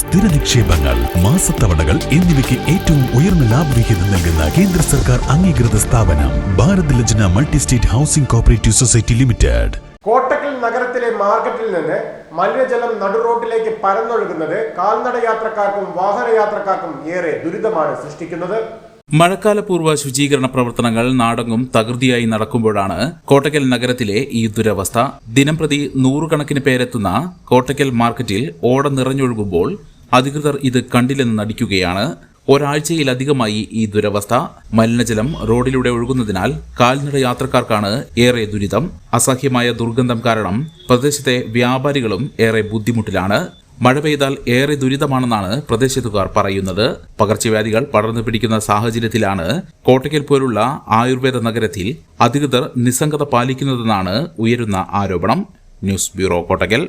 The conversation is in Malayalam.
സ്ഥിര നിക്ഷേപങ്ങൾ മാസത്തവണകൾ എന്നിവയ്ക്ക് ഏറ്റവും ഉയർന്ന ലാഭവിഹിതം നൽകുന്ന കേന്ദ്ര സർക്കാർ അംഗീകൃത സ്ഥാപനം Bharat Lajna multi state housing cooperative society limited. Kottakkal നഗരത്തിലെ മാർക്കറ്റിൽ നിന്ന് മലിനജലം നടുറോട്ടിലേക്ക് പരന്നൊഴുകുന്നത് കാൽനട യാത്രക്കാർക്കും വാഹനയാത്രക്കാർക്കും ഏറെ ദുരിതമാണ് സൃഷ്ടിക്കുന്നത്. മഴക്കാലപൂർവ ശുചീകരണ പ്രവർത്തനങ്ങൾ നാടെങ്ങും തകൃതിയായി നടക്കുമ്പോഴാണ് കോട്ടക്കൽ നഗരത്തിലെ ഈ ദുരവസ്ഥ. ദിനംപ്രതി നൂറുകണക്കിന് പേരെത്തുന്ന കോട്ടക്കൽ മാർക്കറ്റിൽ ഓട നിറഞ്ഞൊഴുകുമ്പോൾ അധികൃതർ ഇത് കണ്ടില്ലെന്ന് നടിക്കുകയാണ്. ഒരാഴ്ചയിലധികമായി ഈ ദുരവസ്ഥ. മലിനജലം റോഡിലൂടെ ഒഴുകുന്നതിനാൽ കാൽനട യാത്രക്കാർക്കാണ് ഏറെ ദുരിതം. അസഹ്യമായ ദുർഗന്ധം കാരണം പ്രദേശത്തെ വ്യാപാരികളും ഏറെ ബുദ്ധിമുട്ടിലാണ്. മഴ പെയ്താൽ ഏറെ ദുരിതമാണെന്നാണ് പ്രദേശത്തുകാർ പറയുന്നത്. പകർച്ചവ്യാധികൾ പടർന്നു പിടിക്കുന്ന സാഹചര്യത്തിലാണ് കോട്ടയ്ക്കൽ പോലുള്ള ആയുർവേദ നഗരത്തിൽ അധികൃതർ നിസ്സംഗത പാലിക്കുന്നതെന്നാണ് ഉയരുന്ന ആരോപണം. News bureau Kottakkal.